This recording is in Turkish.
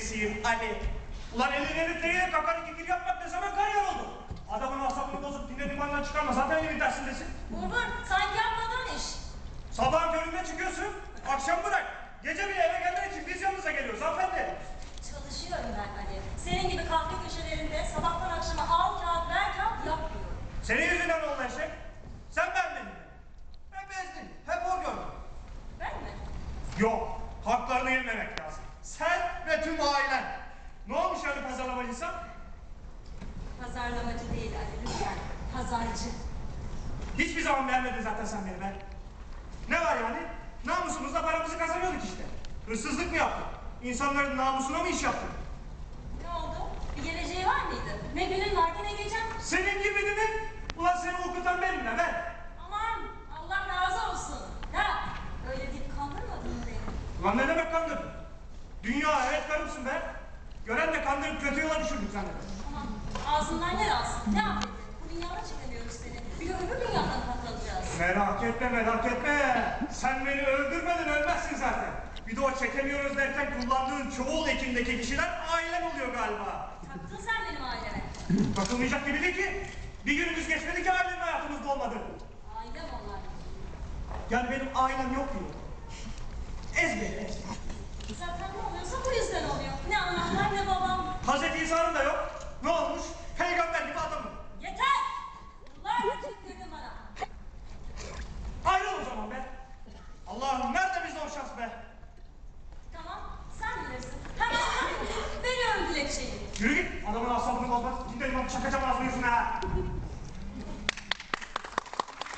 görevlisiyim Ali. Ulan elini eritmeyle kakanı kikir yapmak ne zaman kariyer oldu? Adamın asabını bozup dinle limandan çıkarma zaten bir dersindesin. Vur sanki yapmadığın iş. Sabahın köründe çıkıyorsun, akşam bırak. Gece bile eve gelmek için biz yanınıza geliyoruz hanımefendi. Çalışıyorum ben Ali. Senin gibi kahve köşelerinde sabahtan akşama al kağıt ver kağıt yapmıyorum. Senin yüzünden oldu eşek. Sen beğenmedin mi? Hep ezdin, hep hor gördün. Ben mi? Yok, haklarını yememek lazım. Ve tüm ailen. Ne olmuş yani pazarlamacıysan? Pazarlamacı değil Ali lütfen. Pazarcı. Hiçbir zaman beğenmedin zaten sen beni be. Ne var yani? Namusumuzla paramızı kazanıyorduk işte. Hırsızlık mı yaptık? İnsanların namusuna mı iş yaptık? Ne oldu? Bir geleceği var mıydı? Ne günün vardı ne gecem. Senin gibi mi? Ulan seni okutan benim be ben. Aman Allah razı olsun. Ya öyle deyip kandırmadın mı beni? Ulan ne demek kandırdın? Dünya evet karımsın be. Gören de kandırıp kötü yola düşürdük zanneder. Aman ağzından yer alsın. Ne yapayım? Bu dünyada çekemiyoruz seni. Bir de öbür dünyadan katlanacağız. Merak etme merak etme. Sen beni öldürmeden ölmezsin zaten. Bir de o çekemiyoruz derken kullandığın çoğul ekindeki kişiler ailen oluyor galiba. Taktın sen benim aileme. Bakılmayacak gibi değil ki. Bir günümüz geçmedi ki ailenin hayatımızda olmadı. Ailem onlar. Yani benim ailem yok mu? Ez beni ez. Zaten ne Hazreti İsa'nın da yok. Ne olmuş? Peygamber gibi adamım. Yeter! Yıllarca tükürdün bana. Ayrıl o zaman be. Allah'ım nerede bizde o şans be? Tamam, sen bilirsin. Hemen sen Veriyorum dilekçeyi. Yürü git. Adamın asabını bozma. Gidelim bak çakacağım ağzını yüzüne ha.